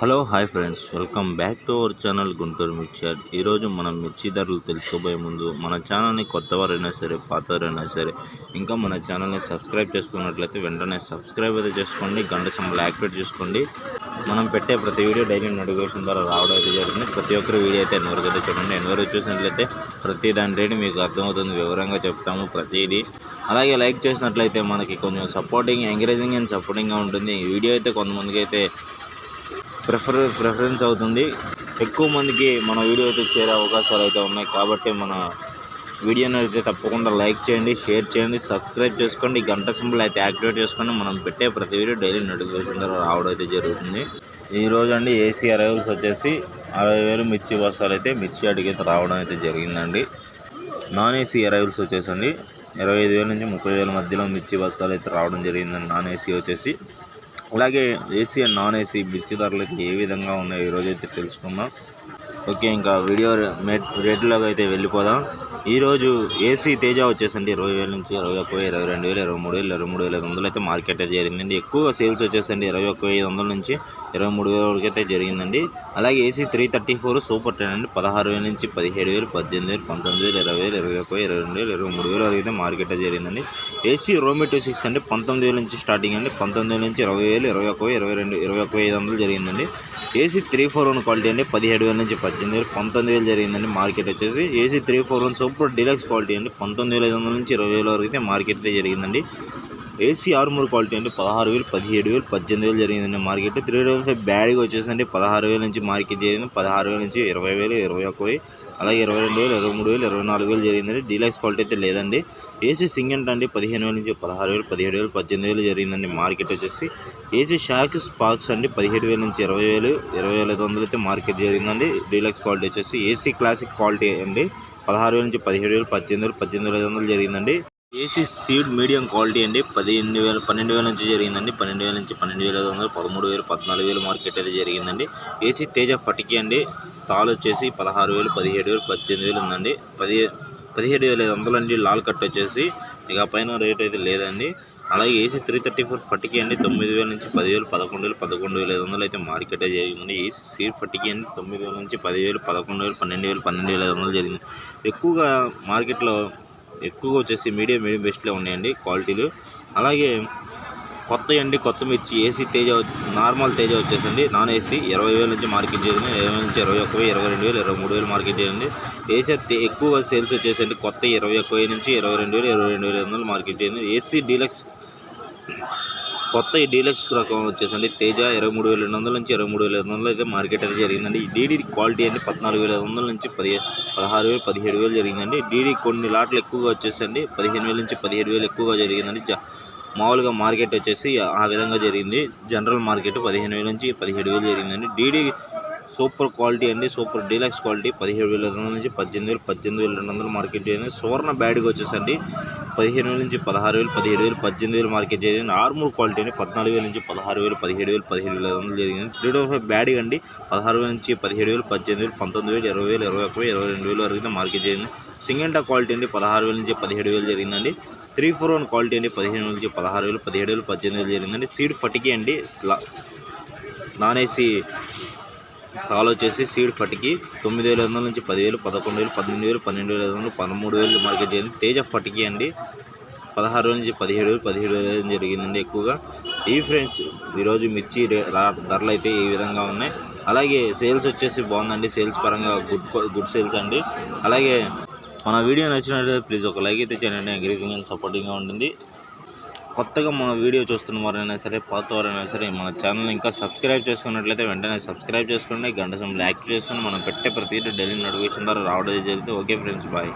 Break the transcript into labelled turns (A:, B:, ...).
A: Hello hi friends. Welcome back to our channel Guntur మిర్చాడ్ ఈరోజు మనం మిర్చి ధరలు తెలుసుకోబోయే ముందు మన ఛానల్ని కొత్తవారైనా సరే పాతవారైనా సరే ఇంకా మన ఛానల్ని సబ్స్క్రైబ్ చేసుకున్నట్లయితే వెంటనే సబ్స్క్రైబ్ అయితే చేసుకోండి గంట సింబల్ యాక్టివేట్ చేసుకోండి. మనం పెట్టే ప్రతి వీడియో డైలీ నోటిఫికేషన్ ద్వారా రావడం అయితే జరుగుతుంది. ప్రతి ఒక్కరి వీడియో అయితే ఎన్వరకు అయితే చూడండి. ఎన్వరకు చూసినట్లయితే ప్రతి దాని రేటు మీకు అర్థమవుతుంది. వివరంగా చెప్తాము ప్రతిదీ. అలాగే లైక్ చేసినట్లయితే మనకి కొంచెం సపోర్టింగ్ ఎంకరేజింగ్ అండ్ సపోర్టింగ్గా ఉంటుంది. ఈ వీడియో అయితే కొంతమందికి అయితే ప్రిఫర్ ప్రిఫరెన్స్ అవుతుంది. ఎక్కువ మందికి మన వీడియో అయితే చేరే అవకాశాలు అయితే ఉన్నాయి. కాబట్టి మన వీడియోని అయితే తప్పకుండా లైక్ చేయండి షేర్ చేయండి సబ్స్క్రైబ్ చేసుకోండి. గంట సింబల్ అయితే యాక్టివేట్ చేసుకోండి మనం పెట్టే ప్రతి వీడియో డైలీ నోటిఫికేషన్ ద్వారా రావడం అయితే జరుగుతుంది. ఈ రోజు అండి ఏసీ అరైవల్స్ వచ్చేసి అరవై వేలు మిర్చి బస్తాలు అయితే మిర్చి అడిగి అయితే రావడం అయితే జరిగిందండి. నాన్ ఏసీ అరైవల్స్ వచ్చేసండి. ఇరవై ఐదు వేల నుంచి ముప్పై వేల మధ్యలో మిర్చి బస్తాలు అయితే రావడం జరిగిందండి. నాన్ ఏసీ వచ్చేసి అలాగే ఏసీ అండ్ నాన్ ఏసీ బిచ్చి ధరలు అయితే ఏ విధంగా ఉన్నాయో ఈరోజు అయితే తెలుసుకుందాం. ఓకే ఇంకా వీడియో రేట్లోకి అయితే వెళ్ళిపోదాం. ఈరోజు ఏసీ తేజ వచ్చేసండి ఇరవై వేల నుంచి ఇరవై ఒక్క ఇరవై రెండు వేలు ఇరవై మూడు వేలు ఇరవై మూడు వేల ఐదు వందలు అయితే మార్కెట్ అయితే జరిగిందండి. ఎక్కువగా సేల్స్ వచ్చేసండి ఇరవై ఒక్క ఐదు వందల నుంచి ఇరవై మూడు వేల వరకు అయితే జరిగిందండి. అలాగే AC three thirty four super ten అండి. పదహారు వేల నుంచి పదిహేడు వేలు పద్దెనిమిది వేలు పంతొమ్మిది వేలు ఇరవై వేలు ఇరవై ఒక్క ఇరవై రెండు వేలు ఇరవై మూడు వేలు వరకు అయితే మార్కెట్ అయితే జరిగిందండి. ఏసీ రోమి టూ సిక్స్ అండి. పంతొమ్మిది వేల నుంచి స్టార్టింగ్ అండి. పంతొమ్మిది వేల నుంచి ఇరవై వేలు ఇరవై ఒక్క ఇరవై రెండు ఇరవై ఒక్క ఐదు వందలు జరిగిందండి. AC three four one quality అండి. పదిహేడు వేల నుంచి పద్దెనిమిది వేలు పంతొమ్మిది వేలు జరిగిందండి. మార్కెట్ వచ్చేసి AC three four one super ఇప్పుడు డిలక్స్ క్వాలిటీ అండి. పంతొమ్మిది వేల ఐదు వందల నుంచి ఇరవై వేల వరకు అయితే మార్కెట్ అయితే జరిగిందండి. ఏసీ ఆర్మూర్ క్వాలిటీ అంటే పదహారు వేలు పదిహేడు వేలు పద్దెనిమిది వేలు జరిగిందండి మార్కెట్. త్రీ డబల్ ఫైవ్ బ్యాడ్గా వచ్చేసండి పదహారు వేల నుంచి మార్కెట్ జరిగింది. పదహారు వేల నుంచి ఇరవై వేలు ఇరవై ఒక్క వేలు అలాగే ఇరవై రెండు వేలు ఇరవై మూడు వేలు ఇరవై నాలుగు వేలు జరిగిందండి. డీలక్స్ క్వాలిటీ అయితే లేదండి. ఏసీ సింగెంట్ అండి. పదిహేను వేల నుంచి పదహారు వేలు పదిహేడు వేలు పద్దెనిమిది వేలు జరిగిందండి మార్కెట్ వచ్చేసి. ఏసీ షాక్ స్పార్క్స్ అండి. పదిహేడు వేల నుంచి ఇరవై వేలు ఇరవై వేల ఐదు వందలు అయితే మార్కెట్ జరిగిందండి. డీలక్స్ క్వాలిటీ వచ్చేసి ఏసీ క్లాసిక్ క్వాలిటీ అండి. పదహారు వేల నుంచి పదిహేడు వేలు పద్దెనిమిది వేలు పద్దెనిమిది ఐదు వందలు జరిగిందండి. ఏసీ సీడ్ మీడియం క్వాలిటీ అండి. పదిహేను వేల పన్నెండు వేల నుంచి జరిగిందండి. పన్నెండు వేల నుంచి పన్నెండు వేల ఐదు వందలు పదమూడు వేలు పద్నాలుగు వేలు మార్కెట్ అయితే జరిగిందండి. ఏసీ తేజ ఫటికి అండి. తాలు వచ్చేసి పదహారు వేలు పదిహేడు వేలు పద్దెనిమిది వేలు ఉందండి. పది పదిహేడు వేల ఐదు వందలు అండి. లాల్ కట్ వచ్చేసి ఇక పైన రేట్ అయితే లేదండి. అలాగే ఏసీ త్రీ థర్టీ ఫోర్ ఫటికి అండి తొమ్మిది వేల నుంచి పదివేలు పదకొండు వేలు పదకొండు వేల ఐదు వందలు అయితే మార్కెట్ జరిగింది జరిగిందండి. ఏసీ సీ ఫటికి అండి తొమ్మిది వేల నుంచి పదివేలు పదకొండు వేలు పన్నెండు వేలు పన్నెండు వేల ఐదు వందలు జరిగింది. ఎక్కువగా మార్కెట్లో ఎక్కువగా వచ్చేసి మీడియం మీడియం బెస్ట్లో ఉన్నాయండి క్వాలిటీలు. అలాగే కొత్త అండి కొత్త మిర్చి ఏసీ తేజ నార్మల్ తేజ వచ్చేసండి నాన్ ఏసీ ఇరవై వేల నుంచి మార్కెట్ చేయండి ఇరవై వేల నుంచి ఇరవై ఒక్క వేలు ఇరవై రెండు వేలు ఇరవై మూడు వేలు మార్కెట్ చేయండి ఏసీ ఎక్కువగా సేల్స్ వచ్చేసండి కొత్త ఇరవై ఒక్క నుంచి ఇరవై రెండు వేలు ఇరవై రెండు వేల ఐదు వందలు మార్కెట్ చేయండి ఏసీ డీలక్స్ కొత్త ఈ డీలక్స్ రకం వచ్చేసండి. తేజ ఇరవై మూడు వేల రెండు వందల నుంచి ఇరవై మూడు వేల ఐదు వందలు అయితే మార్కెట్ అయితే జరిగిందండి. ఈ డీడీ క్వాలిటీ అండి పద్నాలుగు వేల ఐదు వందల నుంచి పది పదహారు వేలు పదిహేడు వేలు జరిగిందండి. డీడీ కొన్ని లాట్లు ఎక్కువగా వచ్చేసండి. పదిహేను వేల నుంచి పదిహేడు వేలు ఎక్కువగా జరిగిందండి. జ- మామూలుగా మార్కెట్ వచ్చేసి ఆ విధంగా జరిగింది. జనరల్ మార్కెట్ పదిహేను వేల నుంచి పదిహేడు వేలు జరిగిందండి. డీడీ సూపర్ క్వాలిటీ అండి సూపర్ డీలక్స్ క్వాలిటీ. పదిహేడు వేల రెండు వందల నుంచి పద్దెనిమిది వేలు పద్దెనిమిది వేల రెండు వందలు మార్కెట్ జరిగింది సువర్ణ బ్యాడ్గా వచ్చేసండి. పదిహేను వేల నుంచి పదహారు వేలు పదిహేడు వేలు పద్దెనిమిది వేలు మార్కెట్ జరిగింది ఆర్మూర్ క్వాలిటీ అండి. పద్నాలుగు వేల నుంచి పదహారు వేలు పదిహేడు వేలు పదిహేడు వేల ఐదు వందలు జరిగింది. త్రీ డబల్ ఫైవ్ బ్యాడ్గా అండి పదహారు వేల నుంచి పదిహేడు వేలు పద్దెనిమిది వేలు పంతొమ్మిది వేలు ఇరవై వేలు ఇరవై ఒక్క వేలు ఇరవై రెండు వేలు వరకు మార్కెట్ జరిగింది సింగంటా క్వాలిటీ అండి. పదహారు వేల నుంచి పదిహేడు వేలు జరిగిందండి. త్రీ ఫోర్ వన్ క్వాలిటీ అండి. పదిహేను నుంచి పదహారు వేలు పదిహేడు వేలు పద్దెనిమిది వేలు జరిగిందండి. సీడ్ ఫటికి అండి. లా- నాన్ ఏసీ తాలు వచ్చేసి సీడ్ ఫటికి తొమ్మిది వేల ఐదు వందల నుంచి పదివేలు పదకొండు వేలు పన్నెండు వేలు పన్నెండు వేల ఐదు వందలు పదమూడు వేలు మార్కెట్ చేయండి. తేజ ఫటికి అండి. పదహారు నుంచి పదిహేడు వేలు పదిహేడు వేలు జరిగిందండి ఎక్కువగా. ఈ ఫ్రెండ్స్ ఈరోజు మిర్చి రా- ధరలు అయితే ఈ విధంగా ఉన్నాయి. అలాగే సేల్స్ వచ్చేసి బాగుందండి. సేల్స్ పరంగా గుడ్ గుడ్ సేల్స్ అండి. అలాగే మన వీడియో నచ్చినట్లయితే ప్లీజ్ ఒక లైక్ అయితే చేయండి. అగ్రికల్చర్ సపోర్టింగ్గా ఉంటుంది కొత్తగా మన వీడియో చూస్తున్న వారైనా సరే పాత వారైనా సరే మన ఛానల్ ఇంకా సబ్స్క్రైబ్ చేసుకున్నట్లయితే వెంటనే సబ్స్క్రైబ్ చేసుకోండి గంట సమయంలో యాక్టివ్ చేసుకొని మనం పెట్టే ప్రతి డైలీ నోటిఫికేషన్ ద్వారా రావడం జరిగితే ఓకే ఫ్రెండ్స్ బాయ్.